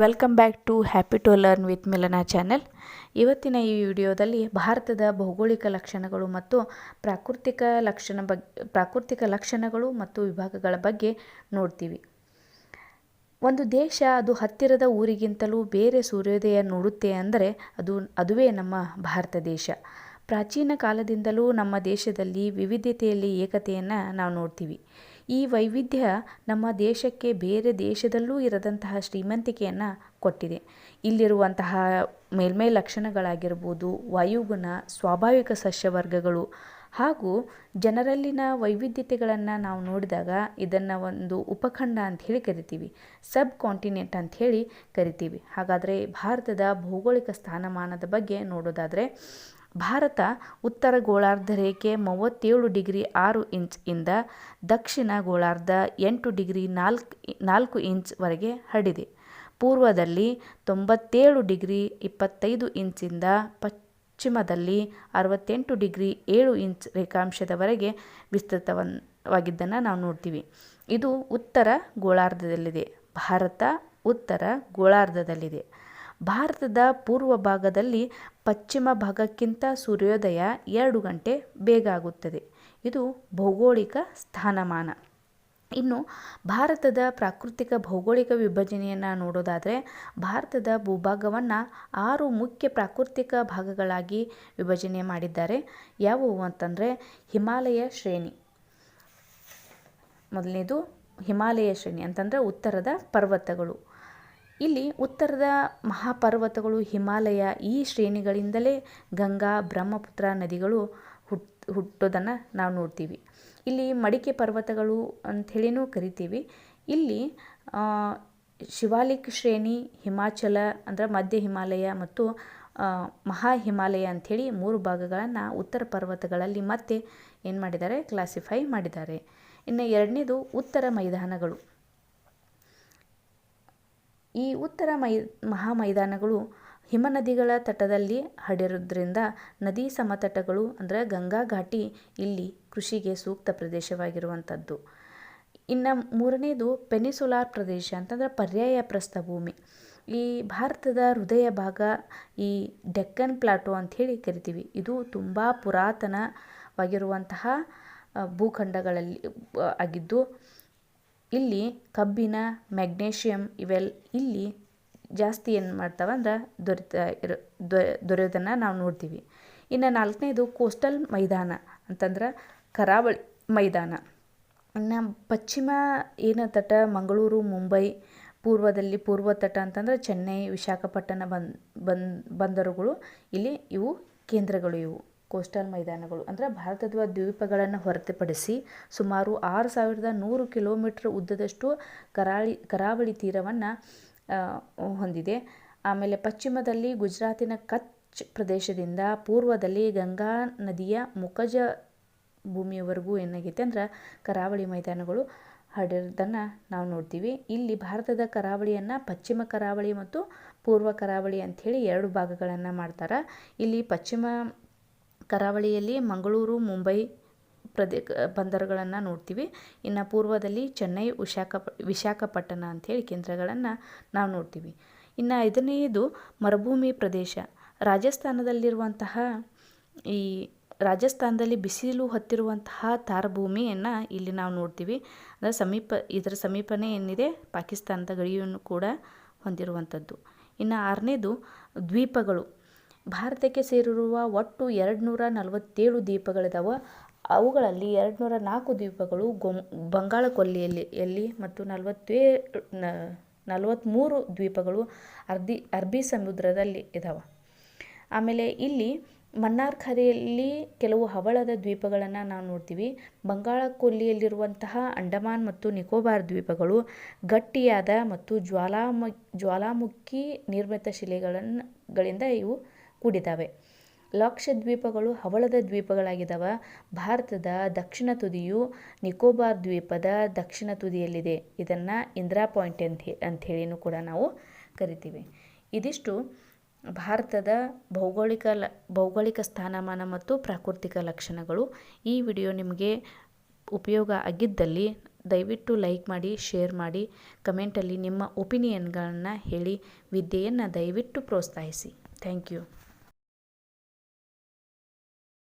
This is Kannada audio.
Welcome back to happy to learn with Milana channel ಇವತ್ತಿನ ಈ ವಿಡಿಯೋದಲ್ಲಿ ಭಾರತದ ಭೌಗೋಳಿಕ ಲಕ್ಷಣಗಳು ಮತ್ತು ಪ್ರಾಕೃತಿಕ ಲಕ್ಷಣ ಬಗ್ಗೆ ಪ್ರಾಕೃತಿಕ ಲಕ್ಷಣಗಳು ಮತ್ತು ವಿಭಾಗಗಳ ಬಗ್ಗೆ ನೋಡ್ತೀವಿ. ಒಂದು ದೇಶ ಅದು ಹತ್ತಿರದ ಊರಿಗಿಂತಲೂ ಬೇರೆ ಸೂರ್ಯೋದಯ ನೋಡುತ್ತೆ ಅಂದರೆ ಅದು, ಅದುವೇ ನಮ್ಮ ಭಾರತ ದೇಶ. ಪ್ರಾಚೀನ ಕಾಲದಿಂದಲೂ ನಮ್ಮ ದೇಶದಲ್ಲಿ ವಿವಿಧತೆಯಲ್ಲಿ ಏಕತೆಯನ್ನು ನಾವು ನೋಡ್ತೀವಿ. ಈ ವೈವಿಧ್ಯ ನಮ್ಮ ದೇಶಕ್ಕೆ ಬೇರೆ ದೇಶದಲ್ಲೂ ಇರದಂತಹ ಶ್ರೀಮಂತಿಕೆಯನ್ನು ಕೊಟ್ಟಿದೆ. ಇಲ್ಲಿರುವಂತಹ ಮೇಲ್ಮೈ ಲಕ್ಷಣಗಳಾಗಿರ್ಬೋದು, ವಾಯುಗುಣ, ಸ್ವಾಭಾವಿಕ ಸಸ್ಯವರ್ಗಗಳು ಹಾಗೂ ಜನರಲ್ಲಿನ ವೈವಿಧ್ಯತೆಗಳನ್ನು ನಾವು ನೋಡಿದಾಗ ಇದನ್ನು ಒಂದು ಉಪಖಂಡ ಅಂತ ಹೇಳಿ ಕರಿತೀವಿ, ಸಬ್ ಕಾಂಟಿನೆಂಟ್ ಅಂತ ಹೇಳಿ ಕರಿತೀವಿ. ಹಾಗಾದರೆ ಭಾರತದ ಭೌಗೋಳಿಕ ಸ್ಥಾನಮಾನದ ಬಗ್ಗೆ ನೋಡೋದಾದರೆ ಭಾರತ ಉತ್ತರ ಗೋಳಾರ್ಧ ರೇಖೆ ಮೂವತ್ತೇಳು ಡಿಗ್ರಿ ಆರು ಇಂಚ್ ಇಂದ ದಕ್ಷಿಣ ಗೋಳಾರ್ಧ ಎಂಟು ಡಿಗ್ರಿ ನಾಲ್ಕು ನಾಲ್ಕು ಇಂಚ್ವರೆಗೆ ಹರಡಿದೆ. ಪೂರ್ವದಲ್ಲಿ ತೊಂಬತ್ತೇಳು ಡಿಗ್ರಿ ಇಪ್ಪತ್ತೈದು ಇಂಚಿಂದ ಪಶ್ಚಿಮದಲ್ಲಿ ಅರವತ್ತೆಂಟು ಡಿಗ್ರಿ ಏಳು ಇಂಚ್ ರೇಖಾಂಶದವರೆಗೆ ವಿಸ್ತೃತವಾಗಿದ್ದನ್ನು ನಾವು ನೋಡ್ತೀವಿ. ಇದು ಉತ್ತರ ಗೋಳಾರ್ಧದಲ್ಲಿದೆ. ಭಾರತ ಉತ್ತರ ಗೋಳಾರ್ಧದಲ್ಲಿದೆ. ಭಾರತದ ಪೂರ್ವ ಭಾಗದಲ್ಲಿ ಪಶ್ಚಿಮ ಭಾಗಕ್ಕಿಂತ ಸೂರ್ಯೋದಯ ಎರಡು ಗಂಟೆ ಬೇಗ ಆಗುತ್ತದೆ. ಇದು ಭೌಗೋಳಿಕ ಸ್ಥಾನಮಾನ. ಇನ್ನು ಭಾರತದ ಪ್ರಾಕೃತಿಕ ಭೌಗೋಳಿಕ ವಿಭಜನೆಯನ್ನು ನೋಡೋದಾದರೆ ಭಾರತದ ಭೂಭಾಗವನ್ನು ಆರು ಮುಖ್ಯ ಪ್ರಾಕೃತಿಕ ಭಾಗಗಳಾಗಿ ವಿಭಜನೆ ಮಾಡಿದ್ದಾರೆ. ಯಾವುವು ಅಂತಂದರೆ ಹಿಮಾಲಯ ಶ್ರೇಣಿ. ಮೊದಲನೇದು ಹಿಮಾಲಯ ಶ್ರೇಣಿ ಅಂತಂದರೆ ಉತ್ತರದ ಪರ್ವತಗಳು. ಇಲ್ಲಿ ಉತ್ತರದ ಮಹಾಪರ್ವತಗಳು ಹಿಮಾಲಯ ಈ ಶ್ರೇಣಿಗಳಿಂದಲೇ ಗಂಗಾ, ಬ್ರಹ್ಮಪುತ್ರ ನದಿಗಳು ಹುಟ್, ಹುಟ್ಟೋದನ್ನು ನಾವು ನೋಡ್ತೀವಿ. ಇಲ್ಲಿ ಮಡಿಕೆ ಪರ್ವತಗಳು ಅಂಥೇಳಿನೂ ಕರಿತೀವಿ. ಇಲ್ಲಿ ಶಿವಾಲಿಕ್ ಶ್ರೇಣಿ, ಹಿಮಾಚಲ ಅಂದರೆ ಮಧ್ಯ ಹಿಮಾಲಯ ಮತ್ತು ಮಹಾ ಹಿಮಾಲಯ ಅಂಥೇಳಿ ಮೂರು ಭಾಗಗಳನ್ನು ಉತ್ತರ ಪರ್ವತಗಳಲ್ಲಿ ಮತ್ತೆ ಏನು ಮಾಡಿದ್ದಾರೆ ಕ್ಲಾಸಿಫೈ ಮಾಡಿದ್ದಾರೆ ಇನ್ನು ಎರಡನೇದು ಉತ್ತರ ಮೈದಾನಗಳು. ಈ ಉತ್ತರ ಮೈ ಮಹಾ ಮೈದಾನಗಳು ಹಿಮನದಿಗಳ ತಟದಲ್ಲಿ ಹರಡಿರೋದ್ರಿಂದ ನದಿ ಸಮತಟಗಳು ಅಂದರೆ ಗಂಗಾ ಘಾಟಿ ಇಲ್ಲಿ ಕೃಷಿಗೆ ಸೂಕ್ತ ಪ್ರದೇಶವಾಗಿರುವಂಥದ್ದು. ಇನ್ನು ಮೂರನೇದು ಪೆನಿಸುಲಾರ್ ಪ್ರದೇಶ ಅಂತಂದರೆ ಪರ್ಯಾಯ ಪ್ರಸ್ಥಭೂಮಿ ಈ ಭಾರತದ ಹೃದಯ ಭಾಗ ಈ ಡೆಕ್ಕನ್ ಪ್ಲಾಟೋ ಅಂಥೇಳಿ ಕರಿತೀವಿ. ಇದು ತುಂಬ ಪುರಾತನವಾಗಿರುವಂತಹ ಭೂಖಂಡಗಳಲ್ಲಿ ಆಗಿದ್ದು ಇಲ್ಲಿ ಕಬ್ಬಿಣ ಮ್ಯಾಗ್ನೇಷಿಯಮ್ ಇವೆಲ್ಲ ಇಲ್ಲಿ ಜಾಸ್ತಿ ಏನು ಮಾಡ್ತಾವೆ ಅಂದ್ರೆ ದೊರಿತಾ ಇರೋ ದೊರೆಯೋದನ್ನು ನಾವು ನೋಡ್ತೀವಿ. ಇನ್ನು ನಾಲ್ಕನೇದು ಕೋಸ್ಟಲ್ ಮೈದಾನ ಅಂತಂದ್ರೆ ಕರಾವಳಿ ಮೈದಾನ. ಇನ್ನು ಪಶ್ಚಿಮ ಏನು ತಟ ಮಂಗಳೂರು, ಮುಂಬೈ, ಪೂರ್ವದಲ್ಲಿ ಪೂರ್ವ ತಟ ಅಂತಂದ್ರೆ ಚೆನ್ನೈ, ವಿಶಾಖಪಟ್ಟಣ ಬಂದ್, ಬಂದರುಗಳು ಇಲ್ಲಿ ಇವು ಕೇಂದ್ರಗಳು ಇವು. ಕೋಸ್ಟಲ್ ಮೈದಾನಗಳು. ಅಂದರೆ ಭಾರತದ ದ್ವೀಪಗಳನ್ನು ಹೊರತುಪಡಿಸಿ ಸುಮಾರು ಆರು ಸಾವಿರದ ನೂರು ಕಿಲೋಮೀಟ್ರ್ ಉದ್ದದಷ್ಟು ಕರಾಳಿ, ಕರಾವಳಿ ತೀರವನ್ನು ಹೊಂದಿದೆ. ಆಮೇಲೆ ಪಶ್ಚಿಮದಲ್ಲಿ ಗುಜರಾತಿನ ಕಚ್ ಪ್ರದೇಶದಿಂದ ಪೂರ್ವದಲ್ಲಿ ಗಂಗಾ ನದಿಯ ಮುಖಜ ಭೂಮಿಯವರೆಗೂ ಏನಾಗೈತೆ ಅಂದ್ರೆ ಕರಾವಳಿ ಮೈದಾನಗಳು ಹರಡಿರೋದನ್ನು ನಾವು ನೋಡ್ತೀವಿ. ಇಲ್ಲಿ ಭಾರತದ ಕರಾವಳಿಯನ್ನು ಪಶ್ಚಿಮ ಕರಾವಳಿ ಮತ್ತು ಪೂರ್ವ ಕರಾವಳಿ ಅಂಥೇಳಿ ಎರಡು ಭಾಗಗಳನ್ನು ಮಾಡ್ತಾರೆ. ಇಲ್ಲಿ ಪಶ್ಚಿಮ ಕರಾವಳಿಯಲ್ಲಿ ಮಂಗಳೂರು, ಮುಂಬೈ ಪ್ರದೇ ಬಂದರುಗಳನ್ನು ನೋಡ್ತೀವಿ. ಇನ್ನು ಪೂರ್ವದಲ್ಲಿ ಚೆನ್ನೈ ವಿಶಾಖ ವಿಶಾಖಪಟ್ಟಣ ಅಂಥೇಳಿ ಕೇಂದ್ರಗಳನ್ನು ನಾವು ನೋಡ್ತೀವಿ. ಇನ್ನು ಐದನೆಯದು ಮರುಭೂಮಿ ಪ್ರದೇಶ. ರಾಜಸ್ಥಾನದಲ್ಲಿರುವಂತಹ ಈ ರಾಜಸ್ಥಾನದಲ್ಲಿ ಬಿಸಿಲು ಹೊತ್ತಿರುವಂತಹ ತಾರಭೂಮಿಯನ್ನು ಇಲ್ಲಿ ನಾವು ನೋಡ್ತೀವಿ. ಅದರ ಸಮೀಪ, ಇದರ ಸಮೀಪನೇ ಏನಿದೆ? ಪಾಕಿಸ್ತಾನದ ಗಡಿಯನ್ನು ಕೂಡ ಹೊಂದಿರುವಂಥದ್ದು. ಇನ್ನು ಆರನೇದು ದ್ವೀಪಗಳು. ಭಾರತಕ್ಕೆ ಸೇರಿರುವ ಒಟ್ಟು ಎರಡುನೂರ ನಲವತ್ತೇಳು ದ್ವೀಪಗಳಿದಾವೆ. ಅವುಗಳಲ್ಲಿ ಎರಡು ನೂರ ನಾಲ್ಕು ದ್ವೀಪಗಳು ಗೊಂ ಬಂಗಾಳ ಕೊಲ್ಲಿಯಲ್ಲಿ ಎಲ್ಲಿ ಮತ್ತು ನಲವತ್ತೇ ನಲವತ್ತ್ಮೂರು ದ್ವೀಪಗಳು ಅರ್ಧಿ ಅರಬ್ಬಿ ಸಮುದ್ರದಲ್ಲಿ ಇದ್ದಾವೆ ಆಮೇಲೆ ಇಲ್ಲಿ ಮನ್ನಾರ್ ಖರೆಯಲ್ಲಿ ಕೆಲವು ಹವಳದ ದ್ವೀಪಗಳನ್ನು ನಾವು ನೋಡ್ತೀವಿ. ಬಂಗಾಳ ಕೊಲ್ಲಿಯಲ್ಲಿರುವಂತಹ ಅಂಡಮಾನ್ ಮತ್ತು ನಿಕೋಬಾರ್ ದ್ವೀಪಗಳು ಗಟ್ಟಿಯಾದ ಮತ್ತು ಜ್ವಾಲಾಮು, ಜ್ವಾಲಾಮುಖಿ ನಿರ್ಮಿತ ಶಿಲೆಗಳನ್ನು, ಗಳಿಂದ ಇವು ಕೂಡಿದ್ದಾವೆ. ಲಕ್ಷದ್ವೀಪಗಳು ಹವಳದ ದ್ವೀಪಗಳಾಗಿದ್ದಾವೆ. ಭಾರತದ ದಕ್ಷಿಣ ತುದಿಯು ನಿಕೋಬಾರ್ ದ್ವೀಪದ ದಕ್ಷಿಣ ತುದಿಯಲ್ಲಿದೆ. ಇದನ್ನು ಇಂದಿರಾ ಪಾಯಿಂಟ್ ಅಂತ ಅಂಥೇಳಿನೂ ಕೂಡ ನಾವು ಕರಿತೀವಿ. ಇದಿಷ್ಟು ಭಾರತದ ಭೌಗೋಳಿಕ ಲ, ಭೌಗೋಳಿಕ ಸ್ಥಾನಮಾನ ಮತ್ತು ಪ್ರಾಕೃತಿಕ ಲಕ್ಷಣಗಳು. ಈ ವಿಡಿಯೋ ನಿಮಗೆ ಉಪಯೋಗ ಆಗಿದ್ದಲ್ಲಿ ದಯವಿಟ್ಟು ಲೈಕ್ ಮಾಡಿ, ಶೇರ್ ಮಾಡಿ, ಕಮೆಂಟಲ್ಲಿ ನಿಮ್ಮ ಒಪಿನಿಯನ್ಗಳನ್ನು ಹೇಳಿ, ವಿದ್ಯೆಯನ್ನು ದಯವಿಟ್ಟು ಪ್ರೋತ್ಸಾಹಿಸಿ. Thank you.